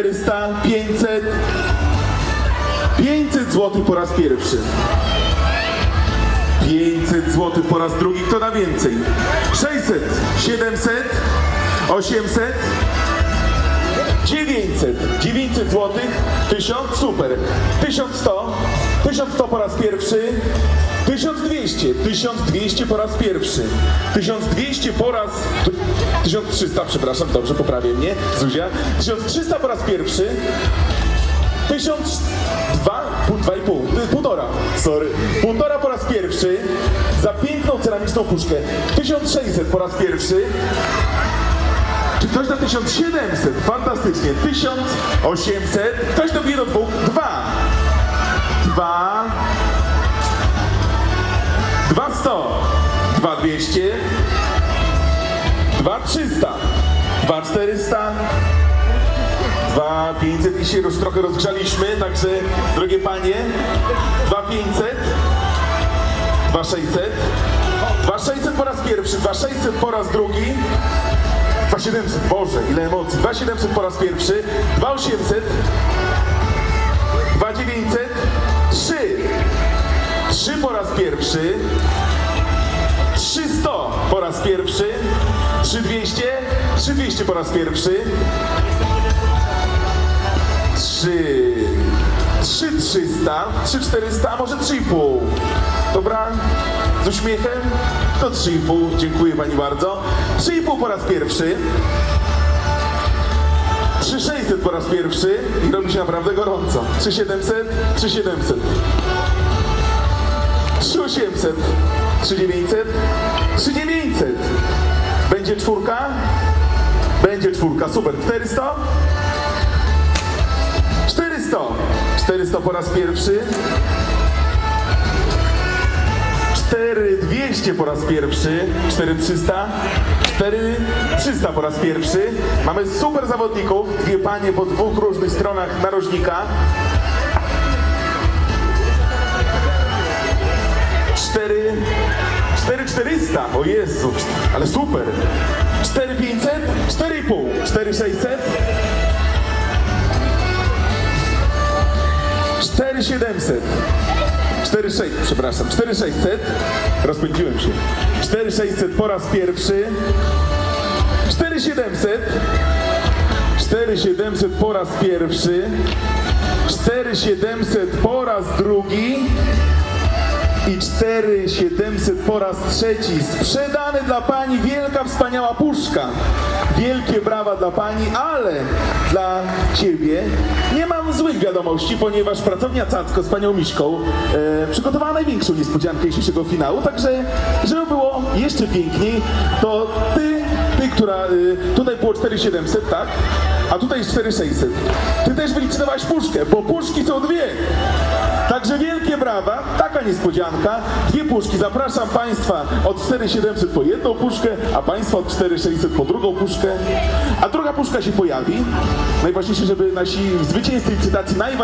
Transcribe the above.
400, 500, 500 zł po raz pierwszy. 500 zł po raz drugi, kto da więcej? 600, 700, 800, 900, 900 zł, 1000, super, 1100, 1100 po raz pierwszy, 1200, 1200 po raz pierwszy, 1200 po raz, 1300, przepraszam, dobrze, poprawię mnie, Zuzia, 1300 po raz pierwszy, 1000, dwa, pół, y, półtora, sorry, półtora po raz pierwszy, za piękną ceramiczną puszkę, 1600 po raz pierwszy, czy ktoś da 1700? Fantastycznie. 1800. Ktoś dobije do dwóch? Dwa. Dwa. Dwa sto. Dwa dwieście. Dwa trzysta. Dwa czterysta. Dwa pięćset i się już trochę rozgrzaliśmy, także drogie panie, dwa pięćset, dwa sześćset, dwa sześćset po raz pierwszy, dwa sześćset po raz drugi, 2700, Boże, ile emocji. 2700 po raz pierwszy, 2800, pierwszy, 300 po raz pierwszy, 3200, 3200 po raz pierwszy, 3, 3300, 3400, a może 3,5. Dobra? Z uśmiechem? To 3,5. Dziękuję Pani bardzo. 3,5 po raz pierwszy. 3600 po raz pierwszy i robi się naprawdę gorąco. 3700, 3700. 3800, 3900, 3900. Będzie czwórka? Będzie czwórka, super. 400? 400. 400 po raz pierwszy. 4200 po raz pierwszy, 4300, 4300 po raz pierwszy. Mamy super zawodników, dwie panie po dwóch różnych stronach narożnika. 4400, o Jezu, ale super. 4500, 4,5, 4600, 4700. 4600, przepraszam, 4600, rozpędziłem się. 4600 po raz pierwszy. 4700. 4700 po raz pierwszy. 4700 po raz drugi. I 4700 po raz trzeci. Sprzedany dla pani wielka, wspaniała puszka. Wielkie brawa dla pani, ale dla ciebie nie mam złych wiadomości, ponieważ pracownia Cacko z panią Miśką e, przygotowała największą niespodziankę dzisiejszego finału, także żeby było jeszcze piękniej, to ty, ty, która y, tutaj było 4700, tak? A tutaj jest 4600. Ty też wylicytowałaś puszkę, bo puszki są dwie. Także wielkie brawa, taka niespodzianka. Dwie puszki. Zapraszam Państwa od 4700 po jedną puszkę, a Państwa od 4600 po drugą puszkę. A druga puszka się pojawi. Najważniejsze, żeby nasi zwycięzcy licytacji najważniejsi